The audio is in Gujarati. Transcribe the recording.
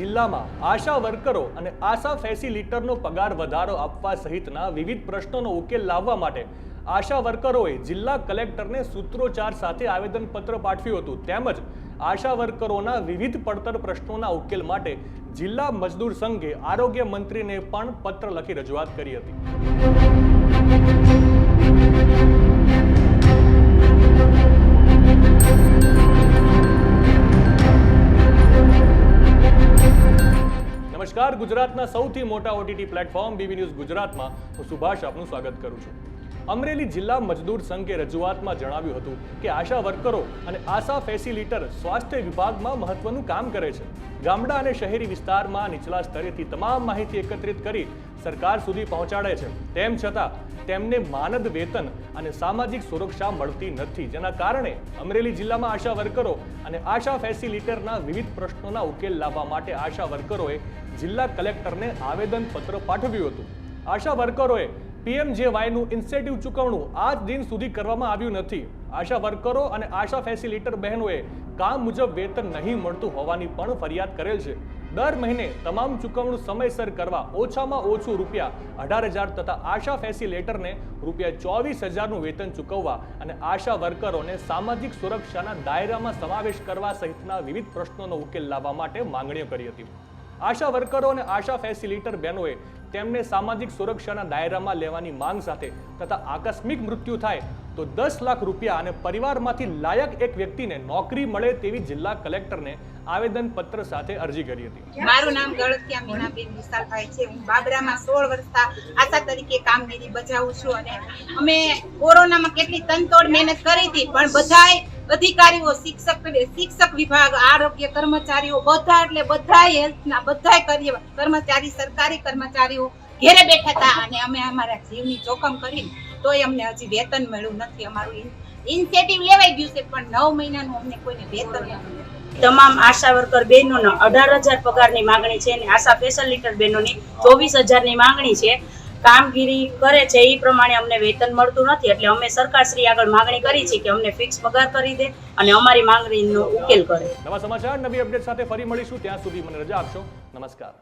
જિલ્લામાં આશા વર્કરો અને આશા ફેસિલિટરનો પગાર વધારો આપવા સહિતના વિવિધ પ્રશ્નોનો ઉકેલ લાવવા માટે આશા વર્કરોએ જિલ્લા કલેક્ટરને સૂત્રોચ્ચાર સાથે આવેદનપત્ર પાઠવ્યું હતું. તેમજ આશા વર્કરોના વિવિધ પડતર પ્રશ્નોના ઉકેલ માટે જિલ્લા મજદૂર સંઘે આરોગ્ય મંત્રીને પણ પત્ર લખી રજૂઆત કરી હતી. નમસ્કાર. ગુજરાતના સૌથી મોટા ઓટીટી પ્લેટફોર્મ બીબી ન્યૂઝ ગુજરાતમાં. હું સુભાષ આપનું સ્વાગત કરું છું. અમરેલી જિલ્લા મજદૂર સંઘે રજૂઆતમાં જણાવ્યું હતું કે આશા વર્કરો અને આશા ફેસિલિટર સ્વાસ્થ્ય વિભાગમાં મહત્વનું કામ કરે છે. ગામડા અને શહેરી વિસ્તારમાં નીચલા સ્તરેથી તમામ માહિતી એકત્રિત કરી સરકાર સુધી પહોંચાડે છે. તેમ છતાં, તેમને માનદ વેતન અને સામાજિક સુરક્ષા મળતી નથી. જેના કારણે અમરેલી જિલ્લામાં આશા વર્કરો અને આશા ફેસિલિટરના વિવિધ પ્રશ્નોના ઉકેલ લાવવા માટે આશા વર્કરોએ જિલ્લા કલેક્ટરને આવેદનપત્ર પાઠવ્યું હતું. આશા વર્કરોએ પીએમજેવાયનું ઇન્સેન્ટિવ ચૂકવણું આજ દિન સુધી કરવામાં આવ્યું નથી. આશા વર્કરો અને આશા ફેસિલિટર બહેનોએ કામ મુજબ વેતન નહીં મળતું હોવાની પણ ફરિયાદ કરેલ છે. દર મહિને તમામ ચૂકવણું સમયસર કરવા ઓછામાં ઓછું રૂપિયા અઢાર હજાર તથા આશા ફેસિલેટરને રૂપિયા ચોવીસ હજારનું વેતન ચૂકવવા અને આશા વર્કરોને સામાજિક સુરક્ષાના દાયરામાં સમાવેશ કરવા સહિતના વિવિધ પ્રશ્નોનો ઉકેલ લાવવા માટે માંગણીઓ કરી હતી. આશા વર્કરો અને આશા ફેસિલિટર બહેનોએ તેમને સામાજિક સુરક્ષાના દાયરામાં લેવાની માંગ સાથે તથા આકસ્મિક મૃત્યુ થાય તો દસ લાખ રૂપિયા અને પરિવારમાંથી લાયક એક વ્યક્તિને નોકરી મળે તેવી જિલ્લા કલેક્ટરને આવેદનપત્ર સાથે અરજી કરી હતી. મારું નામ ગળતિયા મીનાબેન વિશાલભાઈ છે. હું બાબરામાં સોળ વર્ષથી આશા તરીકે કામગીરી બજાવું છું અને અમે કોરોનામાં કેટલી તનતોડ મહેનત કરી હતી, પણ બધાય અધિકારીઓ, શિક્ષક શિક્ષક વિભાગ, આરોગ્ય કર્મચારીઓ, બધા એટલે બધા હેલ્થના બધા કર્મચારી, સરકારી કર્મચારીઓ ઘેરે બેઠા હતા અને અમે અમારા જીવની જોખમ કરીને તોય અમને હજી વેતન મળ્યું નથી. અમારું ઇન્સેટિવ લેવાઈ ગયું છે, પણ નવ મહિનાનું અમને કોઈને વેતન તમામ આશા વર્કર બહેનોનો અઢાર હજાર પગારની માંગણી છે અને આશા ફેસિલિટર બહેનોની ચોવીસ હજારની માંગણી છે. કામગીરી કરે છે એ પ્રમાણે અમને વેતન મળતું નથી. એટલે અમે સરકારશ્રી આગળ માંગણી કરી છે કે અમને ફિક્સ પગાર કરી દે અને અમારી માંગણીનો ઉકેલ કરે. નવા સમાચાર, નવી અપડેટ સાથે ફરી મળીશું. ત્યાં સુધી મને રજા આપશો. નમસ્કાર.